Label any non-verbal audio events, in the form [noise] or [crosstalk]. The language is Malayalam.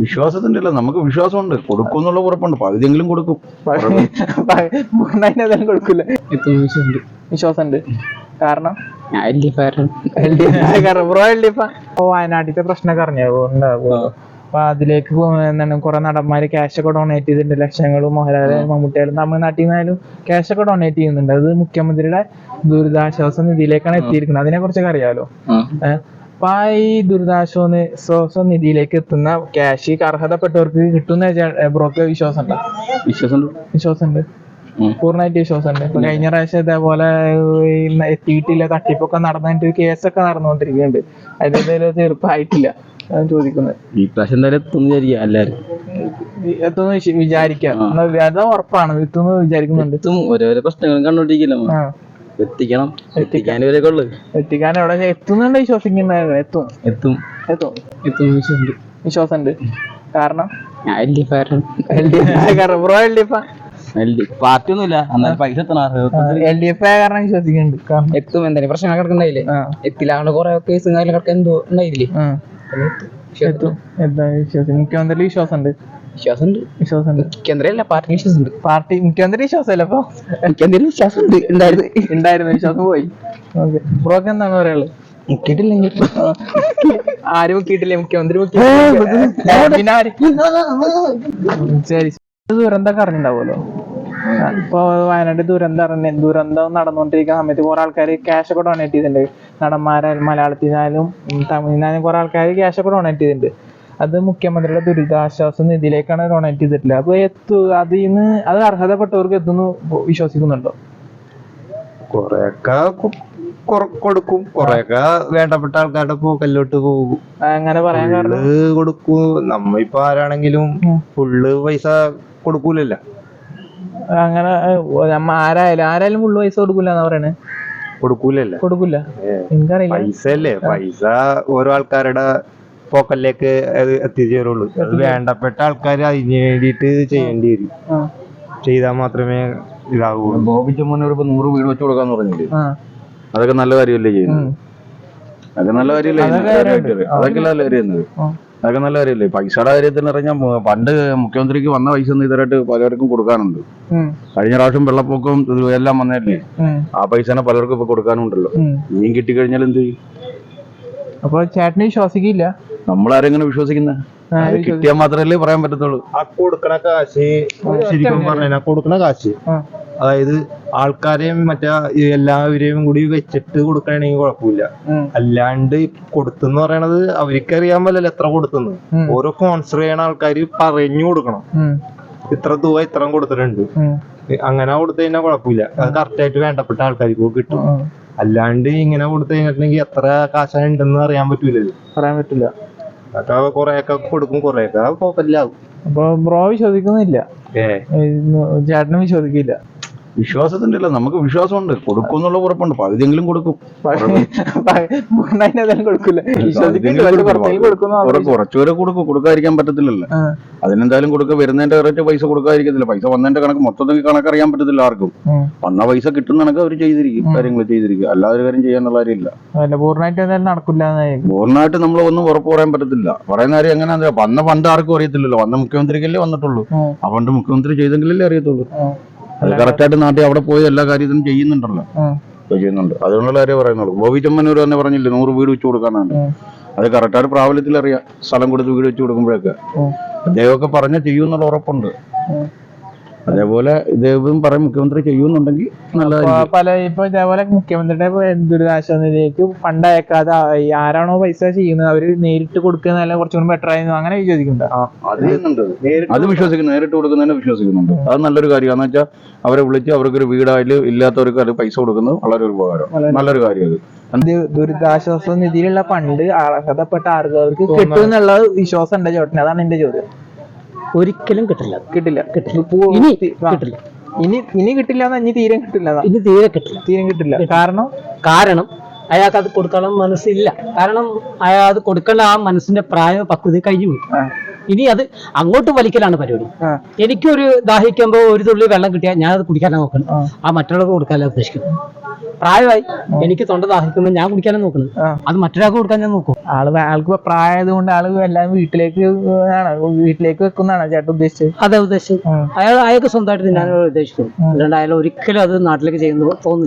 വിശ്വാസത്തിന്റെ അല്ല നമുക്ക് വിശ്വാസമുണ്ട്. കൊടുക്കും എന്നുള്ള ഉറപ്പുണ്ട്. പകുതിയെങ്കിലും കൊടുക്കും. അതെല്ലാം [laughs] കൊടുക്കില്ല വിശ്വാസമുണ്ട്. കാരണം? വയനാട്ടിലത്തെ പ്രശ്നമൊക്കെ അറിഞ്ഞോ ഉണ്ടാവോ? അപ്പൊ അതിലേക്ക് പോകുന്ന എന്താണ് കുറെ നടന്മാര് ക്യാഷ് ഒക്കെ ഡൊണേറ്റ് ചെയ്തിട്ടുണ്ട്. ലക്ഷങ്ങളും മോഹൻലാലും മമ്മൂട്ടിയാലും തമിഴ്നാട്ടിൽ നിന്നായാലും ക്യാഷ് ഒക്കെ ഡൊണേറ്റ് ചെയ്യുന്നുണ്ട്. അത് മുഖ്യമന്ത്രിയുടെ ദുരിതാശ്വാസ നിധിയിലേക്കാണ് എത്തിയിരിക്കുന്നത്. അതിനെ കുറിച്ചൊക്കെ അറിയാലോ ഏഹ് അപ്പൊ ദുരിതാശ്വാസ ദുരിതാശ്വാസ നിധിയിലേക്ക് എത്തുന്ന ക്യാഷ് അർഹതപ്പെട്ടവർക്ക് കിട്ടുന്ന ബ്രോക്ക് വിശ്വാസം ഉണ്ടോ വിശ്വാസമുണ്ട്. വിശ്വാസമുണ്ട്? ഉം. പൂർണമായിട്ട് വിശ്വാസമുണ്ട്. ഇപ്പൊ കഴിഞ്ഞ പ്രാവശ്യം ഇതേപോലെ എത്തിയിട്ടില്ല തട്ടിപ്പൊക്കെ നടന്നിട്ട് കേസൊക്കെ നടന്നുകൊണ്ടിരിക്കുന്നുണ്ട്. അതിനെന്തായാലും തീർപ്പായിട്ടില്ല. ചോദിക്കുന്നത്. ഈ പ്രാവശ്യം എന്തായാലും വിചാരിക്കുക എല്ലാവരും. വിചാരിക്കാം അത് ഉറപ്പാണ്. എത്തുന്നു വിചാരിക്കുന്നുണ്ട്. ഓരോരോ പ്രശ്നങ്ങളും കണ്ടോണ്ടിരിക്കില്ല എത്തിക്കണം. എത്തിക്കാൻ ഇവരൊക്കെ ഉള്ളു എത്തിക്കാൻ എവിടെ? എത്തുന്നുണ്ട് വിശ്വസിക്കുന്നുണ്ട് എത്തും. എത്തും. എത്തും. എത്തും. വിശ്വാസമുണ്ട് കാരണം? പാർട്ടി ഒന്നുമില്ല. എന്നാലും പൈസ എത്തണം. എൽ ഡി എഫ് കാരണം വിശ്വസിക്കുന്നുണ്ട്. കാരണം? എത്തും എന്തെങ്കിലും പ്രശ്നങ്ങൾ കിടക്കണ്ടായില്ലേ എത്തില്ല. ആൾ കുറെ കേസും കാര്യങ്ങളൊക്കെ എന്തോ ഉണ്ടായില്ലേ? മുഖ്യമന്ത്രി വിശ്വാസമുണ്ട്. വിശ്വാസമുണ്ട്. വിശ്വാസമുണ്ട്. മുഖ്യമന്ത്രിയല്ല പാർട്ടി വിശ്വാസമുണ്ട്. പാർട്ടി മുഖ്യമന്ത്രി വിശ്വാസമല്ല അപ്പൊ മുഖ്യമന്ത്രി വിശ്വാസമുണ്ട് ഉണ്ടായിരുന്നു. [laughs] ഉണ്ടായിരുന്നു. വിശ്വാസം പോയി. ഓക്കെ. ബ്രോക്ക് എന്താണ് പറയാനുള്ളത്? മുക്കിയിട്ടില്ലെങ്കിൽ [laughs] ആരും മുക്കിയിട്ടില്ലേ? മുഖ്യമന്ത്രി മുക്കിയിട്ടില്ല? ആര് ശരി. ദുരന്തമൊക്കെ അറിഞ്ഞിണ്ടാവുമല്ലോ ഇപ്പൊ വയനാട് ദുരന്തം അറിഞ്ഞ ദുരന്തം നടന്നുകൊണ്ടിരിക്കുന്ന സമയത്ത് കുറെ ആൾക്കാര് ക്യാഷ് ഒക്കെ ഡൊണേറ്റ് ചെയ്തിട്ടുണ്ട്. നടന്മാരായാലും മലയാളത്തിനായാലും തമിഴിനായാലും കുറെ ആൾക്കാർ ക്യാഷ് ഒക്കെ ഡൊണേറ്റ് ചെയ്തിട്ടുണ്ട്. അത് മുഖ്യമന്ത്രിയുടെ ദുരിതാശ്വാസ നിധിയിലേക്കാണ് ഡൊണേറ്റ് ചെയ്തിട്ടുള്ളത്. അപ്പൊ എത്തു അതിൽ നിന്ന് അത് അർഹതപ്പെട്ടവർക്ക് എത്തുന്നു വിശ്വസിക്കുന്നുണ്ടോ? കൊറേയൊക്കെ കൊടുക്കും. കൊറേയൊക്കെ വേണ്ടപ്പെട്ട ആൾക്കാരുടെ പോക്കല്ലോട്ട് പോകും. അങ്ങനെ പറയാൻ കാരണം? കൊടുക്കും. നമ്മ ഇപ്പൊ ആരാണെങ്കിലും. ഫുള്ള് പൈസ കൊടുക്കൂലല്ല. അങ്ങനെ നമ്മ ആരായാലും ആരായാലും ഫുള്ള് പൈസ കൊടുക്കൂല എന്നാ പറയണേ? കൊടുക്കൂലല്ലോ. കൊടുക്കൂല. എനിക്കറിയില്ല. പൈസ അല്ലേ പൈസ ഓരോ ആൾക്കാരുടെ പോക്കലിലേക്ക് അത് എത്തിച്ചേരുള്ളൂ അത് വേണ്ടപ്പെട്ട ആൾക്കാർ അതിന് വേണ്ടിയിട്ട് ചെയ്യേണ്ടി വരും. ആ, ചെയ്താൽ മാത്രമേ ഇതാവുള്ളൂ ബോബി ചെമ്മനൂർ ഇപ്പൊ നൂറ് വീട് വെച്ച് കൊടുക്കാന്ന് പറഞ്ഞില്ലേ? അതൊക്കെ നല്ല കാര്യമല്ലേ ചെയ്യുന്നത്? അതൊക്കെ നല്ല കാര്യമല്ലേ അതൊക്കെ നല്ല കാര്യമായിരുന്നത് അതൊക്കെ നല്ല കാര്യമല്ലേ? പൈസയുടെ കാര്യത്തിൽ പറഞ്ഞാൽ പണ്ട് മുഖ്യമന്ത്രിക്ക് വന്ന പൈസ ഒന്നും ഇതുവരായിട്ട് പലർക്കും കൊടുക്കാനുണ്ട്. കഴിഞ്ഞ പ്രാവശ്യം വെള്ളപ്പൊക്കവും എല്ലാം വന്നല്ലേ ആ പൈസനെ പലർക്കും ഇപ്പൊ കൊടുക്കാനുണ്ടല്ലോ. ഇനിയും കിട്ടിക്കഴിഞ്ഞാൽ എന്ത് ചെയ്യും? അപ്പൊ ചേട്ടന് വിശ്വസിക്കില്ല. നമ്മളാരെങ്ങനെ വിശ്വസിക്കുന്നത് ആ, അത് കിട്ടിയാൽ മാത്രമല്ലേ പറയാൻ പറ്റത്തുള്ളൂ. ആ കൊടുക്കണ കാശ് ശരിക്കും പറഞ്ഞാൽ കൊടുക്കണ കാശ്. അതായത് ആൾക്കാരെയും മറ്റേ എല്ലാവരെയും കൂടി വെച്ചിട്ട് കൊടുക്കണമെങ്കിൽ കുഴപ്പമില്ല. അല്ലാണ്ട് കൊടുത്തെന്ന് പറയണത് അവർക്കറിയാൻ പറ്റില്ല എത്ര കൊടുത്തെന്ന്. ഓരോ സ്പോൺസർ ചെയ്യണ ആൾക്കാർ പറഞ്ഞു കൊടുക്കണം. ഇത്ര തുക ഇത്ര കൊടുത്തിട്ടുണ്ട്. അങ്ങനെ കൊടുത്തു കഴിഞ്ഞാൽ കുഴപ്പമില്ല. അത് കറക്റ്റ് ആയിട്ട് വേണ്ടപ്പെട്ട ആൾക്കാർക്ക് കിട്ടും. അല്ലാണ്ട് ഇങ്ങനെ കൊടുത്തു കഴിഞ്ഞിട്ടുണ്ടെങ്കിൽ എത്ര കാശാണ് ഉണ്ടെന്ന് അറിയാൻ പറ്റൂലല്ലോ. പറയാൻ പറ്റില്ല. അതൊക്കെ കൊറേയൊക്കെ കൊടുക്കും കൊറേയൊക്കെ. പോക്കല്ലാവും അപ്പൊ ബ്രോ വിശ്വസിക്കുന്നില്ല. ഏ. ചേട്ടനും വിശ്വസിക്കില്ല. വിശ്വാസത്തിന്റെ അല്ല നമുക്ക് വിശ്വാസമുണ്ട്. കൊടുക്കും. എന്നുള്ള ഉറപ്പുണ്ട് പകുതിയെങ്കിലും കൊടുക്കും. കുറച്ചുപേരെ കൊടുക്കും. കൊടുക്കാതിരിക്കാൻ പറ്റത്തില്ലല്ലോ. അതിനെന്തായാലും കൊടുക്കുക വരുന്നതിന്റെ കറക്റ്റ് പൈസ കൊടുക്കാതിരിക്കത്തില്ല. പൈസ വന്നതിന്റെ കണക്ക് മൊത്തത്തിൽ കണക്കറിയാൻ പറ്റത്തില്ല ആർക്കും. വന്ന പൈസ കിട്ടുന്ന കണക്ക് അവർ ചെയ്തിരിക്കും. കാര്യങ്ങൾ ചെയ്തിരിക്കും. അല്ലാതെ കാര്യം ചെയ്യാനുള്ള കാര്യമില്ല. പൂർണമായിട്ട് നമ്മൾ ഒന്നും ഉറപ്പ് പറയാൻ പറ്റത്തില്ല. പറയുന്ന കാര്യം എങ്ങനെയാ വന്ന പണ്ട് ആർക്കും അറിയത്തില്ലല്ലോ. വന്ന മുഖ്യമന്ത്രിക്കല്ലേ വന്നിട്ടുള്ളൂ. ആ. ഫണ്ട് മുഖ്യമന്ത്രി ചെയ്തെങ്കിലല്ലേ അറിയത്തുള്ളൂ. അത് കറക്റ്റായിട്ട് നാട്ടിൽ അവിടെ പോയി എല്ലാ കാര്യത്തിനും ചെയ്യുന്നുണ്ടല്ലോ. ചെയ്യുന്നുണ്ട്. അതുകൊണ്ടുള്ള കാര്യം പറയുന്നുള്ളൂ. ബോബി ചെമ്മനൂർ തന്നെ പറഞ്ഞില്ലേ നൂറ് വീട് വെച്ച് കൊടുക്കാനാണ്. അത് കറക്റ്റായിട്ട് പ്രാബല്യത്തിൽ അറിയാം സ്ഥലം കൊടുത്ത് വീട് വെച്ച് കൊടുക്കുമ്പോഴൊക്കെ. അദ്ദേഹമൊക്കെ പറഞ്ഞ ചെയ്യുമെന്നുള്ള ഉറപ്പുണ്ട്. അതേപോലെ ഇദ്ദേഹം പറയും മുഖ്യമന്ത്രി ചെയ്യുന്നുണ്ടെങ്കിൽ നല്ല പല ഇപ്പൊ ഇതേപോലെ മുഖ്യമന്ത്രിയുടെ ദുരിതാശ്വാസ നിധിയിലേക്ക് ഫണ്ട് അയക്കാതെ ആരാണോ പൈസ ചെയ്യുന്നത് അവർ നേരിട്ട് കൊടുക്കുന്നതല്ല കുറച്ചുകൂടി ബെറ്റർ ആയിരുന്നു അങ്ങനെ വിശ്വസിക്കുന്നുണ്ട്? അത് വിശ്വസിക്കുന്നു നേരിട്ട് കൊടുക്കുന്നതിനെ വിശ്വസിക്കുന്നുണ്ട്. അത് നല്ലൊരു കാര്യമാണെന്ന് വെച്ചാൽ അവരെ വിളിച്ച് അവർക്കൊരു വീടായാലും ഇല്ലാത്തവർക്ക് അത് പൈസ കൊടുക്കുന്നത് വളരെ ഒരു ഉപകാരം നല്ലൊരു കാര്യം അത്. ദുരിതാശ്വാസ നിധിയിലുള്ള ഫണ്ട് അർഹതപ്പെട്ട ആർക്കും കിട്ടും എന്നുള്ള വിശ്വാസം ഉണ്ട് ചേട്ടന്. അതാണ് എന്റെ ചോദ്യം. ഒരിക്കലും കിട്ടില്ല. കിട്ടില്ല. ഇനി ആ. കിട്ടില്ല. ഇനി ഇനി കിട്ടില്ല ഇനി തീരെ കിട്ടില്ല ഇനി തീരെ കിട്ടില്ല. തീരെ കിട്ടില്ല. കാരണം? കാരണം അയാൾക്ക് അത് കൊടുക്കാനുള്ള മനസ്സില്ല. കാരണം അയാൾ അത് കൊടുക്കേണ്ട ആ മനസ്സിന്റെ പ്രായം പക്വത കഴിഞ്ഞു പോയി ഇനി അത് അങ്ങോട്ട് വലിക്കലാണ് പരിപാടി. എനിക്കൊരു ദാഹിക്കുമ്പോൾ ഒരു തുള്ളി വെള്ളം കിട്ടിയാൽ ഞാൻ അത് കുടിക്കാനാണ് നോക്കണം ആ. മറ്റുള്ളവർക്ക് കൊടുക്കാനല്ല ഉദ്ദേശിക്കുന്നത്. പ്രായമായി. എനിക്ക് തൊണ്ട ദാഹിക്കുമ്പോൾ ഞാൻ കുടിക്കാനും നോക്കുന്നത് അത് മറ്റൊരാൾക്ക് കൊടുക്കാൻ ഞാൻ നോക്കും. ആൾ ആൾക്ക് പ്രായമായത് കൊണ്ട് ആൾ എല്ലാം വീട്ടിലേക്ക് ആണ്. വീട്ടിലേക്ക് വെക്കുന്നതാണ് ചേട്ടൻ ഉദ്ദേശിച്ചത്. അതെ ഉദ്ദേശിച്ചത്. അയാൾ അയാൾക്ക് സ്വന്തമായിട്ട് തിന്നാനുള്ള ഉദ്ദേശിക്കും അല്ലാണ്ട് അയാൾ ഒരിക്കലും അത് നാട്ടിലേക്ക് ചെയ്യുന്നു തോന്നില്ല.